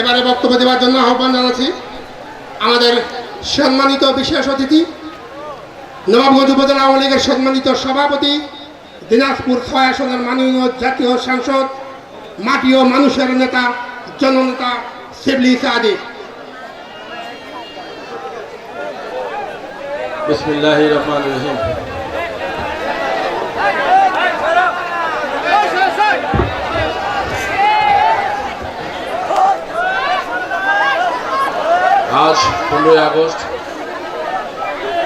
এবারে বক্তব্য দেওয়ার জন্য আহ্বান জানাচ্ছি আমাদের সম্মানিত বিশেষ অতিথি, নবাবগঞ্জ উপজেলা আওয়ামী লীগের সম্মানিত সভাপতি, দিনাজপুর ছয় আসনের মাননীয় জাতীয় সাংসদ, মাটি ও মানুষের নেতা, জননেতা শিবলি সাদি বিসমিল্লাহ রহমান রহিম। আজ পনেরোই আগস্ট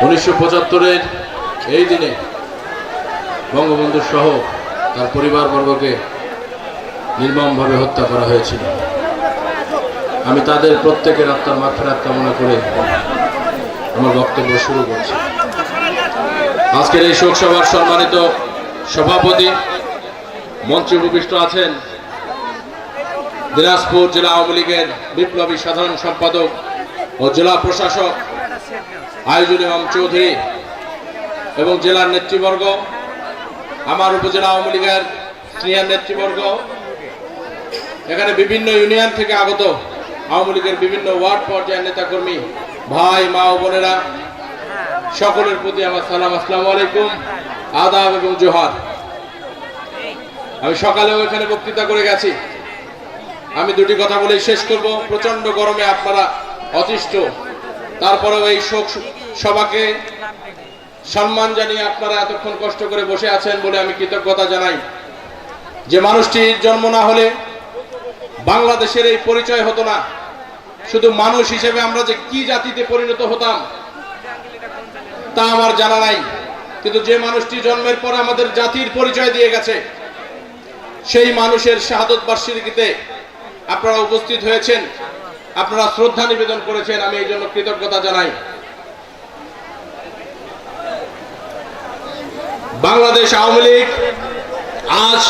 উনিশশো পঁচাত্তরের এই দিনে বঙ্গবন্ধু সহ তার পরিবারবর্গকে নির্মমভাবে হত্যা করা হয়েছিল। আমি তাদের প্রত্যেকের আত্মার মাফেরাত কামনা করে আমার বক্তব্য শুরু করছি। আজকের এই শোক সভার সম্মানিত সভাপতি মঞ্চে উপবিষ্ট আছেন দিনাজপুর জেলা আওয়ামী লীগের বিপ্লবী সাধারণ সম্পাদক ও জেলা প্রশাসক আইজুল ইমাম চৌধুরী এবং জেলার নেতৃবর্গ, আমার উপজেলা আওয়ামী লীগের সিনিয়র নেতৃবর্গ, এখানে বিভিন্ন ইউনিয়ন থেকে আগত আওয়ামী লীগের বিভিন্ন ওয়ার্ড পর্যায়ের নেতাকর্মী, ভাই, মা ও বোনেরা, সকলের প্রতি আমার সালাম, আসসালামু আলাইকুম, আদাব এবং জোহার। আমি সকালেও এখানে বক্তৃতা করে গেছি। আমি দুটি কথা বলে শেষ করব। প্রচণ্ড গরমে আপনারা অতিষ্ঠ। তারপরেও এই শোক সভাকে সম্মান জানিয়ে আপনারা এতক্ষণ কষ্ট করে বসে আছেন বলে আমি কৃতজ্ঞতা জানাই। যে মানুষটির জন্ম না হলে বাংলাদেশের এই পরিচয় হতো না। শুধু মানুষ হিসেবে আমরা যে কি জাতিতে পরিণত হতাম, তা আমার জানা নাই। কিন্তু যে মানুষটি জন্মের পর আমাদের জাতির পরিচয় দিয়ে গেছে, সেই মানুষের শাহাদত বার্ষিকীতে আপনারা উপস্থিত হয়েছেন। আপনারা শ্রদ্ধা নিবেদন করেছেন, আমি এই জন্য কৃতজ্ঞতা জানাই। বাংলাদেশ আওয়ামী লীগ আজ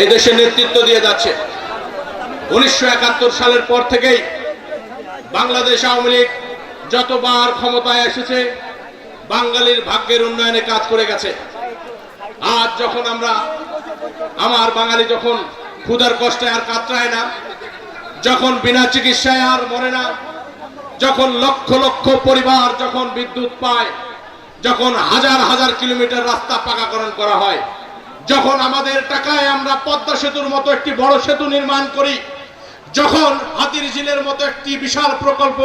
এই দেশে নেতৃত্ব দিয়ে যাচ্ছে। উনিশশো একাত্তর সালের পর থেকেই বাংলাদেশ আওয়ামী লীগ যতবার ক্ষমতায় এসেছে, বাঙালির ভাগ্যের উন্নয়নে কাজ করে গেছে। আজ যখন আমরা, আমার বাঙালি যখন ক্ষুধার কষ্টে আর কাতরায় না যখন বিনা চিকিৎসায় আর মরে না, যখন লক্ষ লক্ষ পরিবার যখন বিদ্যুৎ পায়, যখন হাজার হাজার কিলোমিটার রাস্তা পাকাকরণ করা হয়, যখন আমাদের টাকায় আমরা পদ্মা সেতুর মতো একটি বড় সেতু নির্মাণ করি, যখন হাতির ঝিলের মতো একটি বিশাল প্রকল্প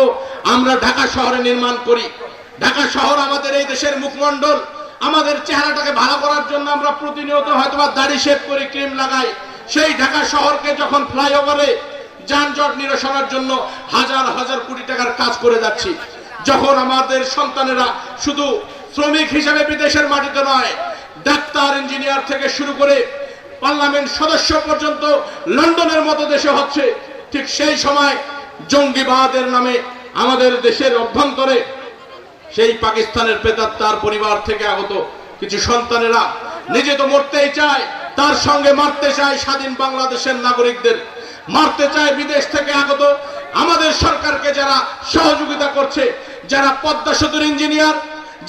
আমরা ঢাকা শহরে নির্মাণ করি, ঢাকা শহর আমাদের এই দেশের মুখমণ্ডল, আমাদের চেহারাটাকে ভালো করার জন্য আমরা প্রতিনিয়ত হয়তো দাড়ি শেভ করে ক্রিম লাগাই, সেই ঢাকা শহরকে যখন ফ্লাইওভারে যানজট নিরসনের জন্য হাজার হাজার কোটি টাকার কাজ করে যাচ্ছি। যখন আমাদের সন্তানেরা শুধু শ্রমিক হিসেবে বিদেশের মাটিতে নয়, ডাক্তার, ইঞ্জিনিয়ার থেকে শুরু করে পার্লামেন্ট সদস্য পর্যন্ত লন্ডনের মতো দেশে হচ্ছে, ঠিক সেই সময় জঙ্গিবাদের নামে আমাদের দেশের অভ্যন্তরে সেই পাকিস্তানের প্রেতার তার পরিবার থেকে আগত কিছু সন্তানেরা নিজে তো মরতেই চায়, তার সঙ্গে মারতে চায় স্বাধীন বাংলাদেশের নাগরিকদের। মারতে চায় বিদেশ থেকে আগত। আমাদের সরকারকে যারা সহযোগিতা করছে, যারা পদ্মা সেতুর ইঞ্জিনিয়ার,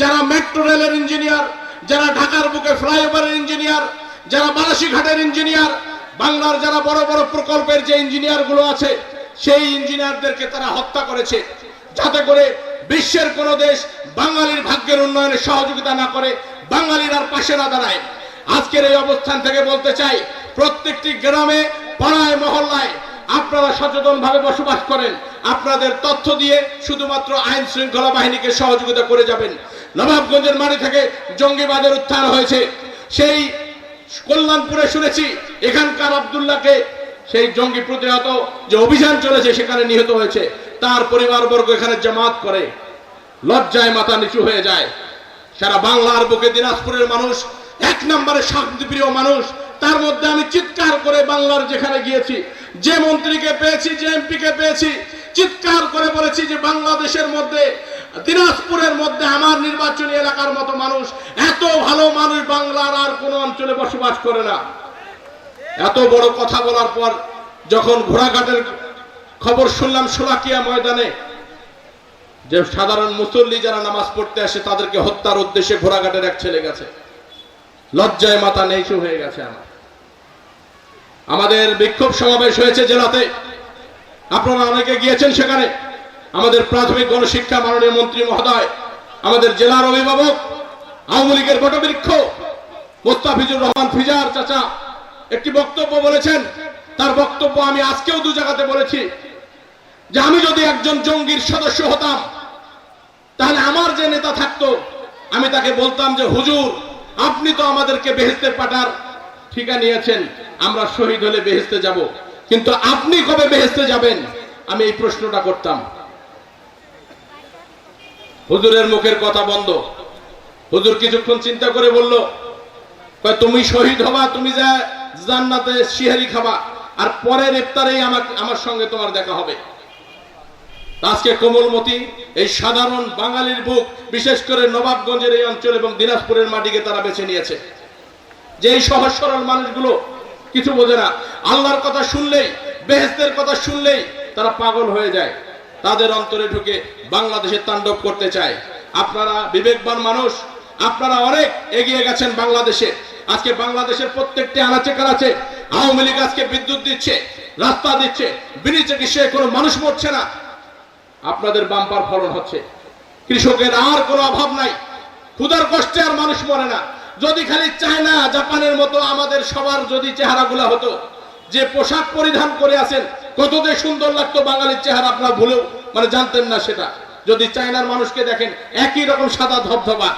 যারা মেট্রো রেলের ইঞ্জিনিয়ার, যারা ঢাকার বুকে ফ্লাইওভারের ইঞ্জিনিয়ার, যারা বালাসীঘাটের ইঞ্জিনিয়ার, বাংলার যারা বড় বড় প্রকল্পের যে ইঞ্জিনিয়ারগুলো আছে, সেই ইঞ্জিনিয়ারদেরকে তারা হত্যা করেছে। যাতে করে বিশ্বের কোন দেশ বাঙালির ভাগ্যের উন্নয়নে সহযোগিতা না করে, বাঙালির আর পাশে না দাঁড়ায়। আজকের এই অবস্থান থেকে বলতে চাই, প্রত্যেকটি গ্রামে পাড়ায় মহল্লায় আপনারা সচেতন ভাবে বসবাস করেন। আপনাদের তথ্য দিয়ে শুধুমাত্র আইন শৃঙ্খলা বাহিনীকে সহযোগিতা করে যাবেন। নবাবগঞ্জের মাটি থেকে জঙ্গিবাদের উত্থান হয়েছে। সেই কল্যাণপুরে শুনেছি, এখানকার আবদুল্লাহকে সেই জঙ্গি প্রতিহত যে অভিযান চলেছে সেখানে নিহত হয়েছে। তার পরিবারবর্গ এখানে জামাত করে। লজ্জায় মাথা নিচু হয়ে যায়। সারা বাংলার বুকে দিনাজপুরের মানুষ, এক নম্বরে শান্তিপ্রিয় মানুষ তার মধ্যে আমি চিৎকার করে বাংলার যেখানে গিয়েছি, যে মন্ত্রীকে পেয়েছি, যে এমপিকে পেয়েছি, চিৎকার করে বলেছি যে বাংলাদেশের মধ্যে, দিনাজপুরের মধ্যে আমার নির্বাচনী এলাকার মতো মানুষ, এত ভালো মানুষ বাংলার আর কোন অঞ্চলে বসবাস করে না। এত বড় কথা বলার পর যখন ঘোড়াঘাটের খবর শুনলাম সোলাকিয়া ময়দানে, যে সাধারণ মুসল্লি যারা নামাজ পড়তে আসে তাদেরকে হত্যার উদ্দেশ্যে ঘোড়াঘাটের এক ছেলে গেছে। লজ্জায় মাথা নেইচু হয়ে গেছে আমার। আমাদের বিক্ষোভ সমাবেশ হয়েছে জেলাতে। আপনারা অনেকে গিয়েছেন সেখানে। আমাদের প্রাথমিক গণশিক্ষা মাননীয় মন্ত্রী মহোদয়, আমাদের জেলার অভিভাবক, আওয়ামী লীগের বটবৃক্ষ, মোস্তাফিজুর রহমান ফিজার চাচা একটি বক্তব্য বলেছেন। তার বক্তব্য আমি আজকেও দু জায়গাতে বলেছি যে আমি যদি একজন জঙ্গির সদস্য হতাম, তাহলে আমার যে নেতা থাকতো, আমি তাকে বলতাম যে, হুজুর, আপনি তো আমাদেরকে বেহেস্তে পাঠার ঠিকা নিয়েছেন। আমরা শহীদ হলে বেহেস্তে যাব। কিন্তু আপনি কবে বেহেস্তে যাবেন? আমি এই প্রশ্নটা করতাম। হুজুরের মুখের কথা বন্ধ। হুজুর কিছুক্ষণ চিন্তা করে বলল তুমি শহীদ হবা, তুমি যা জান্নাতে শিহারি খাবা, আর পরের ইফতারেই আমার আমার সঙ্গে তোমার দেখা হবে। আজকে কোমলমতি এই সাধারণ বাঙালির বুক, বিশেষ করে নবাবগঞ্জের এই অঞ্চল এবং দিনাজপুরের মাটিকে তারা বেছে নিয়েছে। যে এই সহজ সরল মানুষগুলো কিছু বোঝে না। আল্লাহর কথা শুনলেই বেহেস্তের কথা শুনলেই তারা পাগল হয়ে যায়। তাদের অন্তরে ঢুকে বাংলাদেশে তাণ্ডব করতে চায়। আপনারা বিবেকবান মানুষ, আপনারা অনেক এগিয়ে গেছেন বাংলাদেশে। আজকে বাংলাদেশের প্রত্যেকটি আনাচে কানাচে আওয়ামী লীগ আজকে বিদ্যুৎ দিচ্ছে, রাস্তা দিচ্ছে বিনি চিকিৎসায় কোনো মানুষ মরছে না। আপনাদের বাম্পার ফলন হচ্ছে। কৃষকের আর কোনো অভাব নাই। ক্ষুধার কষ্টে আর মানুষ মরে না। যদি খালি চায়না, জাপানের মতো আমাদের সবার যদি চেহারাগুলা হতো, যে পোশাক পরিধান করে আছেন, কত যে সুন্দর লাগতো বাঙালির চেহারা আপনারা ভুলেও মানে জানতেন না সেটা। যদি চায়নার মানুষকে দেখেন, একই রকম সাদা ধবধবা।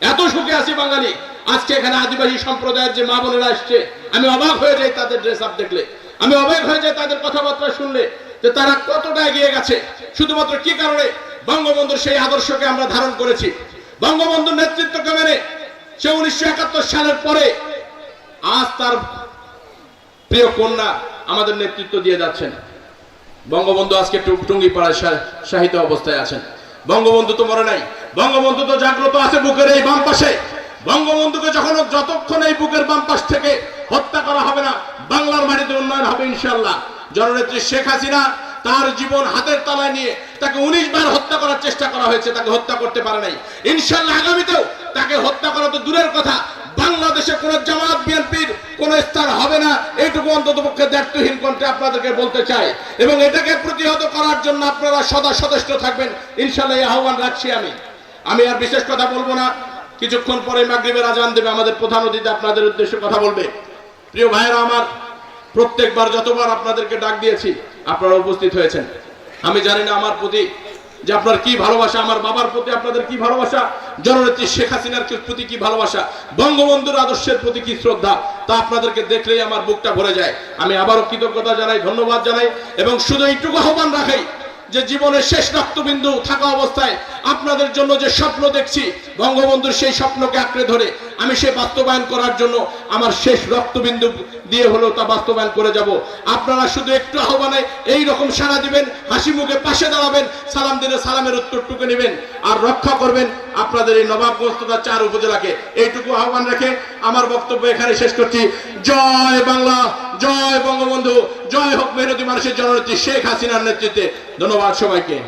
এত সুখে আছি বাঙালি। আজকে এখানে আদিবাসী সম্প্রদায়ের যে মা বোনেরা আসছে আমি অবাক হয়ে যাই তাদের ড্রেস আপ দেখলে। আমি অবাক হয়ে যাই তাদের কথাবার্তা শুনলে, যে তারা কতটা এগিয়ে গেছে। শুধুমাত্র কি কারণে? বঙ্গবন্ধুর সেই আদর্শকে আমরা ধারণ করেছি। বঙ্গবন্ধুর নেতৃত্বকে মেনে সে উনিশশো একাত্তর সালের পরে আজ তার প্রিয় কন্যা আমাদের নেতৃত্ব দিয়ে যাচ্ছেন। বঙ্গবন্ধু আজকে টুঙ্গিপাড়ায় শাহিত অবস্থায় আছেন। বঙ্গবন্ধু তো মরে নাই। বঙ্গবন্ধু তো জাগ্রত আছে বুকের এই বাম পাশে। বঙ্গবন্ধুকে যখন যতক্ষণ এই বুকের বাম পাশ থেকে হত্যা করা হবে না, বাংলার মাটিতে উন্নয়ন হবে ইনশাল্লাহ জননেত্রী শেখ হাসিনা তার জীবন হাতের তলায় নিয়ে তাকে উনিশ বার হত্যা করার চেষ্টা করা হয়েছে, তাকে হত্যা করতে পারে নাই। ইনশাল্লাহ আগামীতেও তাকে হত্যা করা তো দূরের কথা। বাংলাদেশে কোন জামাত বিএনপির কোন স্থান হবে না। এইটুকু অন্তত পক্ষে দায়িত্বহীন কণ্ঠে আপনাদেরকে বলতে চাই। এবং এটাকে প্রতিহত করার জন্য আপনারা সদা সদস্য থাকবেন। ইনশাল্লাহ আহ্বান রাখছি আমি। আমি আর বিশেষ কথা বলব না। কিছুক্ষণ পরে মাগরিবের আজান দেবে আমাদের প্রধান অতিথি আপনাদের উদ্দেশ্যে কথা বলবে। প্রিয় ভাইয়েরা আমার, প্রত্যেকবার যতবার আপনাদেরকে ডাক দিয়েছি, আপনারা উপস্থিত হয়েছেন। আমি জানি না আমার প্রতি যে আপনার কি ভালোবাসা, আমার বাবার প্রতি আপনাদের কি ভালোবাসা, জননেত্রী শেখ হাসিনার প্রতি কি ভালোবাসা, বঙ্গবন্ধুর আদর্শের প্রতি কি শ্রদ্ধা, তা আপনাদেরকে দেখলেই আমার বুকটা ভরে যায়। আমি আবারও কৃতজ্ঞতা জানাই, ধন্যবাদ জানাই, এবং শুধু এইটুকু আহ্বান রাখাই যে জীবনের শেষ রক্তবিন্দু থাকা অবস্থায় আপনাদের জন্য যে স্বপ্ন দেখছি, বঙ্গবন্ধুর সেই স্বপ্নকে আঁকড়ে ধরে আমি সে বাস্তবায়ন করার জন্য আমার শেষ রক্তবিন্দু দিয়ে হলেও তা বাস্তবায়ন করে যাব। আপনারা শুধু একটু আহ্বানে এই রকম সাড়া দিবেন, হাসি মুখে পাশে দাঁড়াবেন, সালাম দিলে সালামের উত্তরটুকু নেবেন আর রক্ষা করবেন আপনাদের এই নবাবগঞ্জ তথা চার উপজেলাকে। এইটুকু আহ্বান রেখে আমার বক্তব্য এখানে শেষ করছি। জয় বাংলা। জয় বঙ্গবন্ধু জয় হোক মেহনতি মানুষের জননেত্রী শেখ হাসিনার নেতৃত্বে। ধন্যবাদ সবাইকে।